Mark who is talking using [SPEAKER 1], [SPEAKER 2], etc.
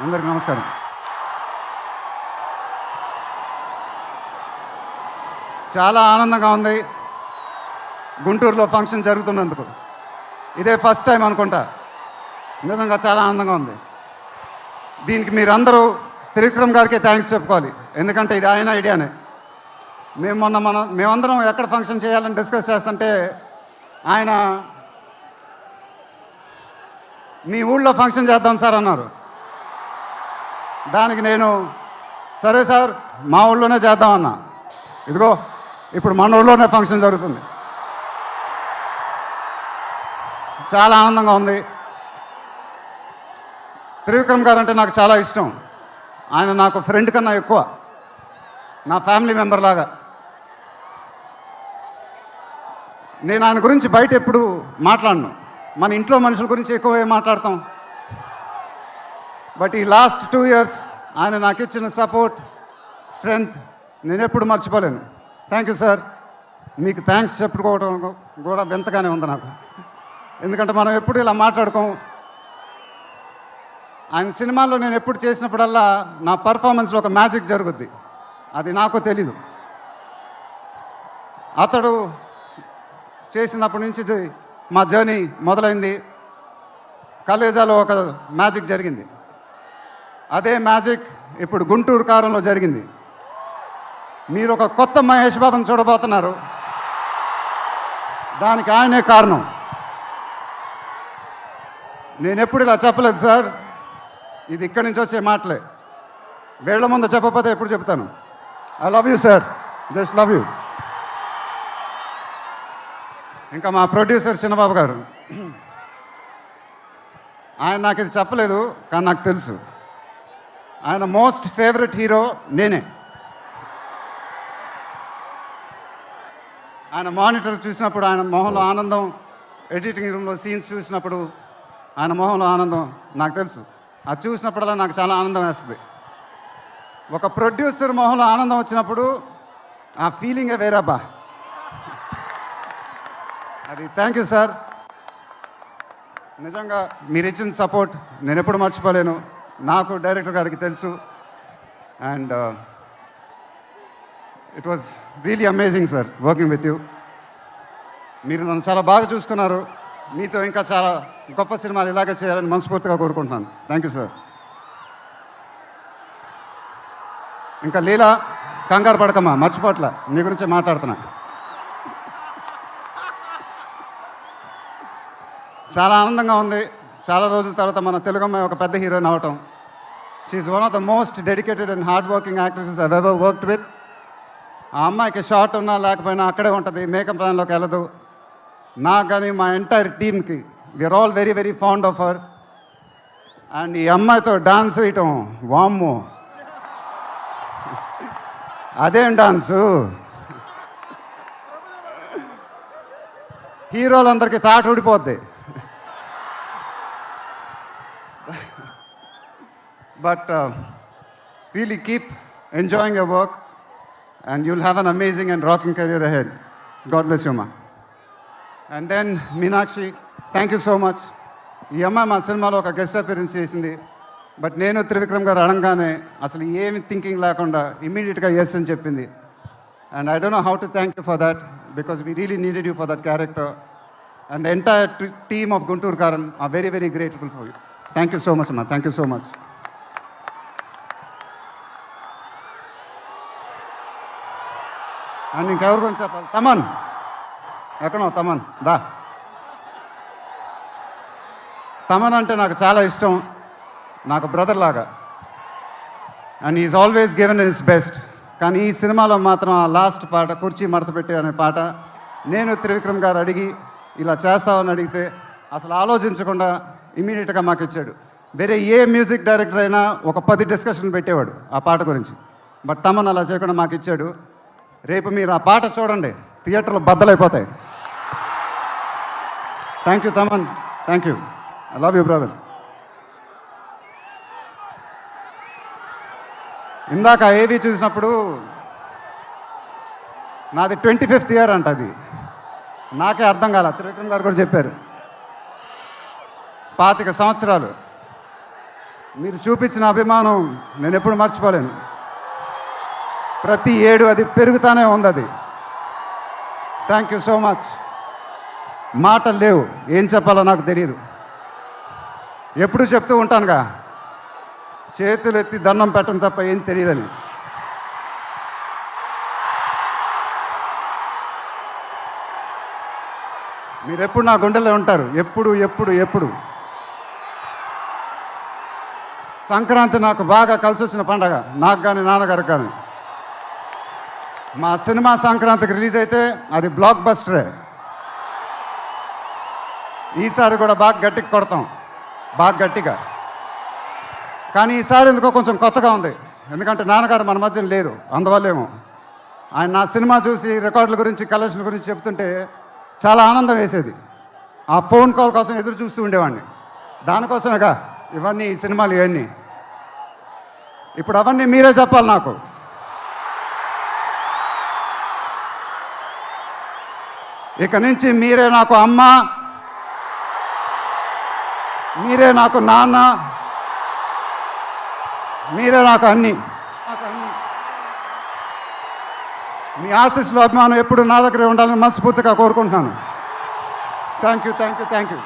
[SPEAKER 1] అందరికి నమస్కారం. చాలా ఆనందంగా ఉంది. గుంటూరులో ఫంక్షన్ జరుగుతున్నందుకు. ఇదే ఫస్ట్ టైం అనుకుంటా. నిజంగా చాలా ఆనందంగా ఉంది. దీనికి మీరందరూ త్రివిక్రమ్ గారికి థ్యాంక్స్ చెప్పుకోవాలి. ఎందుకంటే ఇది ఆయన ఐడియానే. మేము మొన్న మన మేమందరం ఎక్కడ ఫంక్షన్ చేయాలని డిస్కస్ చేస్తుంటే ఆయన మీ ఊళ్ళో ఫంక్షన్ చేద్దాం సార్ అన్నారు. దానికి నేను సరే సార్ మా ఊళ్ళోనే చేద్దామన్నా. ఇదిగో ఇప్పుడు మన ఊళ్ళోనే ఫంక్షన్ జరుగుతుంది. చాలా ఆనందంగా ఉంది. త్రివిక్రమ్ గారు అంటే నాకు చాలా ఇష్టం. ఆయన నాకు ఫ్రెండ్ కన్నా ఎక్కువ. నా ఫ్యామిలీ మెంబర్ లాగా. నేను ఆయన గురించి బయట ఎప్పుడు మాట్లాడను. మన ఇంట్లో మనుషుల గురించి ఎక్కువ మాట్లాడతాం. బట్ ఈ లాస్ట్ టూ ఇయర్స్ ఆయన నాకు ఇచ్చిన సపోర్ట్ స్ట్రెంగ్త్ నేను ఎప్పుడు మర్చిపోలేను. థ్యాంక్ యూ సార్ మీకు థ్యాంక్స్ చెప్పుకోవడం కూడా వింతగానే ఉంది నాకు. ఎందుకంటే మనం ఎప్పుడు ఇలా మాట్లాడుకోం ఆయన సినిమాల్లో నేను ఎప్పుడు చేసినప్పుడల్లా నా పర్ఫార్మెన్స్లో ఒక మ్యాజిక్ జరుగుద్ది. అది నాకు తెలీదు. అతడు చేసినప్పటి నుంచి మా జర్నీ మొదలైంది. కలేజాలో ఒక మ్యాజిక్ జరిగింది. అదే మ్యాజిక్ ఇప్పుడు గుంటూరు కారంలో జరిగింది. మీరు ఒక కొత్త మహేష్ బాబుని చూడబోతున్నారు. దానికి ఆయనే కారణం. నేను ఎప్పుడు ఇలా చెప్పలేదు సార్. ఇది ఇక్కడి నుంచి వచ్చే మాటలే. వేళ్ళ ముందు చెప్పకపోతే ఎప్పుడు చెప్తాను. I love you sir just love you ఇంకా మా ప్రొడ్యూసర్ చిన్నబాబు గారు. ఆయన నాకు ఇది చెప్పలేదు కానీ నాకు తెలుసు. ఆయన మోస్ట్ ఫేవరెట్ హీరో నేనే. ఆయన మానిటర్ చూసినప్పుడు ఆయన మొహంలో ఆనందం ఎడిటింగ్ రూమ్లో సీన్స్ చూసినప్పుడు ఆయన మొహంలో ఆనందం నాకు తెలుసు. అది చూసినప్పుడల్లా నాకు చాలా ఆనందం వేస్తుంది. ఒక ప్రొడ్యూసర్ మొహంలో ఆనందం వచ్చినప్పుడు ఆ ఫీలింగే వేరబ్బా అది థ్యాంక్ యూ సార్. నిజంగా మీరు ఇచ్చిన సపోర్ట్ నేను ఎప్పుడు మర్చిపోలేను. నాకు డైరెక్టర్ గారికి తెలుసు. And it was really amazing sir working with you మీరు నన్ను చాలా బాగా చూసుకున్నారు. మీతో ఇంకా చాలా గొప్ప సినిమాలు ఇలాగే చేయాలని మనస్ఫూర్తిగా కోరుకుంటున్నాను. థ్యాంక్ యూ సార్ ఇంకా లీలా కంగారు పడకమ్మా మర్చిపోట్ల. నీ గురించి మాట్లాడుతున్నా. చాలా ఆనందంగా ఉంది. చాలా రోజుల తర్వాత మన తెలుగు అమ్మాయి ఒక పెద్ద హీరోయిన్ అవటం. She's one of the most dedicated and hard working actresses I ever worked with ఆ అమ్మాయికి షార్ట్ ఉన్నా లేకపోయినా అక్కడే ఉంటుంది మేకప్ ప్లాన్లోకి వెళ్ళదు. నాకు కానీ మా ఎంటైర్ టీమ్కి we are all very very fond of her and ఈ అమ్మాయితో డాన్స్ వేయటం వామ్ము. అదేం డాన్సు హీరోలందరికీ తాట ఊడిపోద్ది. But really keep enjoying your work and you'll have an amazing and rocking career ahead God bless you and then Meenakshi thank you so much ఈ అమ్మాయి మా సినిమాలో ఒక గెస్ట్ అపీరెన్స్ చేసింది. బట్ నేను త్రివిక్రమ్ గారు అడగానే అసలు ఏమి థింకింగ్ లేకుండా ఇమీడియట్గా ఎస్ అని చెప్పింది. And I don't know how to thank you for that because we really needed you for that character and the entire team of Guntur Kaaram are very very grateful for you thank you so much అమ్మా thank you so much అండ్ ఇంకెవరి గురించి చెప్పాలి? తమన్. ఎక్కడో తమన్? దా. తమన్ అంటే నాకు చాలా ఇష్టం. నాకు బ్రదర్ లాగా. And is always given his best కానీ ఈ సినిమాలో మాత్రం ఆ లాస్ట్ పాట కుర్చీ మడత పెట్టి అనే పాట నేను త్రివిక్రమ్ గారు అడిగి ఇలా చేస్తామని అడిగితే అసలు ఆలోచించకుండా ఇమీడియట్గా మాకు ఇచ్చాడు. వేరే ఏ మ్యూజిక్ డైరెక్టర్ అయినా ఒక పది డిస్కషన్ పెట్టేవాడు ఆ పాట గురించి. బట్ తమన్ అలా చేయకుండా మాకు ఇచ్చాడు. రేపు మీరు ఆ పాట చూడండి. థియేటర్లు బద్దలైపోతాయి. Thank you Thaman thank you I love you brother ఇందాక ఏది చూసినప్పుడు నాది ట్వంటీ ఫిఫ్త్ ఇయర్ అంట అది. నాకే అర్థం కాల. త్రివిక్రమ్ గారు కూడా చెప్పారు. పాతిక సంవత్సరాలు. మీరు చూపించిన అభిమానం నేను ఎప్పుడు మర్చిపోలేను. ప్రతి ఏడు అది పెరుగుతానే ఉంది అది థ్యాంక్ యూ సో మచ్ మాటలు లేవు. ఏం చెప్పాలో నాకు తెలియదు ఎప్పుడు చెప్తూ ఉంటానుగా. చేతులు ఎత్తి దండం పెట్టడం తప్ప ఏం తెలియదని మీరు ఎప్పుడు నా గుండెలో ఉంటారు? ఎప్పుడు ఎప్పుడు ఎప్పుడు? సంక్రాంతి నాకు బాగా కలిసి వచ్చిన పండగ. నాకు కానీ నాన్నగారికి కానీ మా సినిమా సంక్రాంతికి రిలీజ్ అయితే అది బ్లాక్ బస్టరే ఈసారి కూడా బాగా గట్టిగా కొడతాం. బాగా గట్టిగా. కానీ ఈసారి ఎందుకో కొంచెం కొత్తగా ఉంది. ఎందుకంటే నాన్నగారు మన మధ్యన లేరు. అందువల్లేమో. ఆయన నా సినిమా చూసి రికార్డుల గురించి కలెక్షన్ గురించి చెప్తుంటే చాలా ఆనందం వేసేది. ఆ ఫోన్ కాల్ కోసం ఎదురు చూస్తూ ఉండేవాడిని. దానికోసమేగా ఇవన్నీ ఈ సినిమాలు ఇవన్నీ. ఇప్పుడు అవన్నీ మీరే చెప్పాలి నాకు. ఇక నుంచి మీరే నాకు అమ్మ. మీరే నాకు నాన్న. మీరే నాకు అన్ని. నాకు అన్ని మీ ఆశీస్సులు అభిమానం ఎప్పుడు నా దగ్గరే ఉండాలని మనస్ఫూర్తిగా కోరుకుంటున్నాను. Thank you thank you thank you